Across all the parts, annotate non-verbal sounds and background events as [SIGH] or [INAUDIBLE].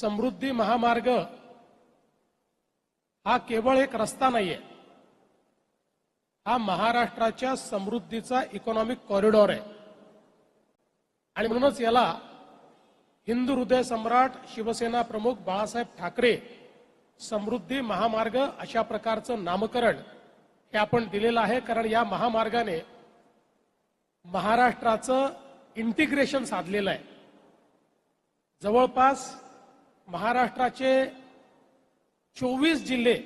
समृद्धी महामार्ग हा केवळ एक रस्ता नाहीये. हा महाराष्ट्राच्या समृद्धीचा इकॉनॉमिक कॉरिडॉर आहे. आणि म्हणूनच याला हिंदू हृदय सम्राट शिवसेना प्रमुख बाळासाहेब ठाकरे समृद्धी महामार्ग अशा प्रकारचं नामकरण हे आपण दिलेलं आहे. कारण या महामार्गाने महाराष्ट्राचं इंटिग्रेशन साधलेलं आहे. जवळपास महाराष्ट्राचे चोवीस जिल्हे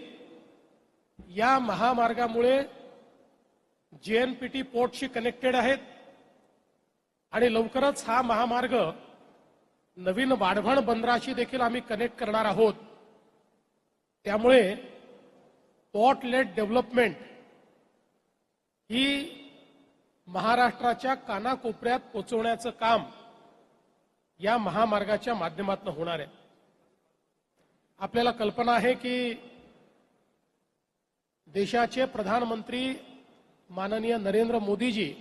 या महामार्गामुळे जेएनपीटी पोर्टशी कनेक्टेड आहेत. आणि लवकरच हा महामार्ग नवीन वाढवण बंदराशी देखील आम्ही कनेक्ट करणार आहोत. त्यामुळे पोर्ट लेट डेव्हलपमेंट ही महाराष्ट्राच्या कानाकोपऱ्यात पोचवण्याचं काम या महामार्गाच्या माध्यमातून होणार आहे. आपल्याला कल्पना आहे की देशाचे प्रधानमंत्री माननीय नरेंद्र मोदीजी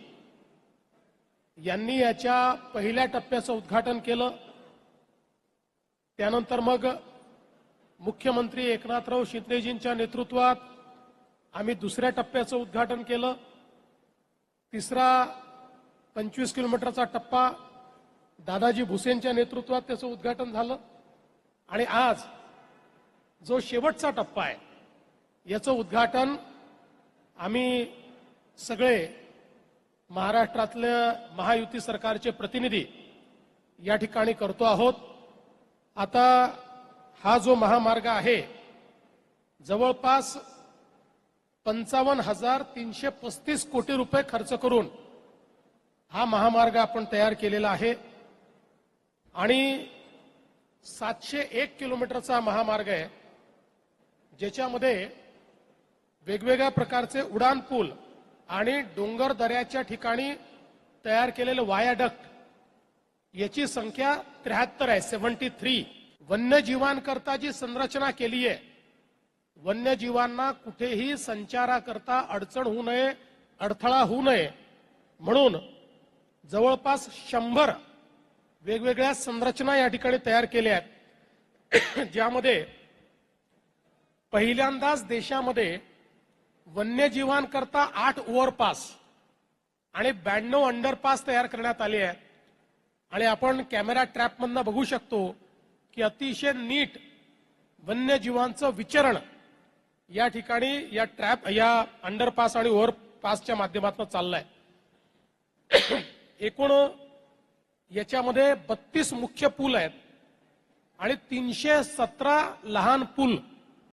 यांनी याच्या पहिल्या टप्प्याचं उद्घाटन केलं. त्यानंतर मग मुख्यमंत्री एकनाथराव शिंदेजींच्या नेतृत्वात आम्ही दुसऱ्या टप्प्याचं उद्घाटन केलं. तिसरा पंचवीस किलोमीटरचा टप्पा दादाजी भुसेनच्या नेतृत्वात त्याचं उद्घाटन झालं. आणि आज जो शेवटचा टप्पा आहे याचं उद्घाटन आम्ही सगळे महाराष्ट्रातल्या महायुती सरकारचे प्रतिनिधी या ठिकाणी करतो आहोत. आता हा जो महामार्ग आहे जवळपास पंचावन्न हजार तीनशे पस्तीस कोटी रुपये खर्च करून हा महामार्ग आपण तयार केलेला आहे आणि सातशे एक किलोमीटरचा महामार्ग आहे. ज्याच्यामध्ये वेगवेगळ्या प्रकारचे उडान पूल आणि डोंगर दऱ्याच्या ठिकाणी तयार केलेले वायाडक्ट याची संख्या त्र्याहत्तर आहे सेव्हन्टी थ्री. वन्यजीवांकरता जी संरचना केली आहे वन्यजीवांना कुठेही संचाराकरता अडचण होऊ नये अडथळा होऊ नये. म्हणून जवळपास शंभर वेगवेगळ्या संरचना या ठिकाणी तयार केल्या आहेत. [COUGHS] ज्यामध्ये पहिल्यांदाच देशामध्ये वन्यजीवांकरता आठ ओव्हरपास आणि ब्याण्णव अंडरपास तयार करण्यात आले आहेत आणि आपण कॅमेरा ट्रॅपमधनं बघू शकतो की अतिशय नीट वन्यजीवांचं विचरण या ठिकाणी या ट्रॅप या अंडरपास आणि ओव्हरपासच्या माध्यमातून चाललंय. एकूण याच्यामध्ये बत्तीस मुख्य पूल आहेत आणि तीनशे सतरा लहान पूल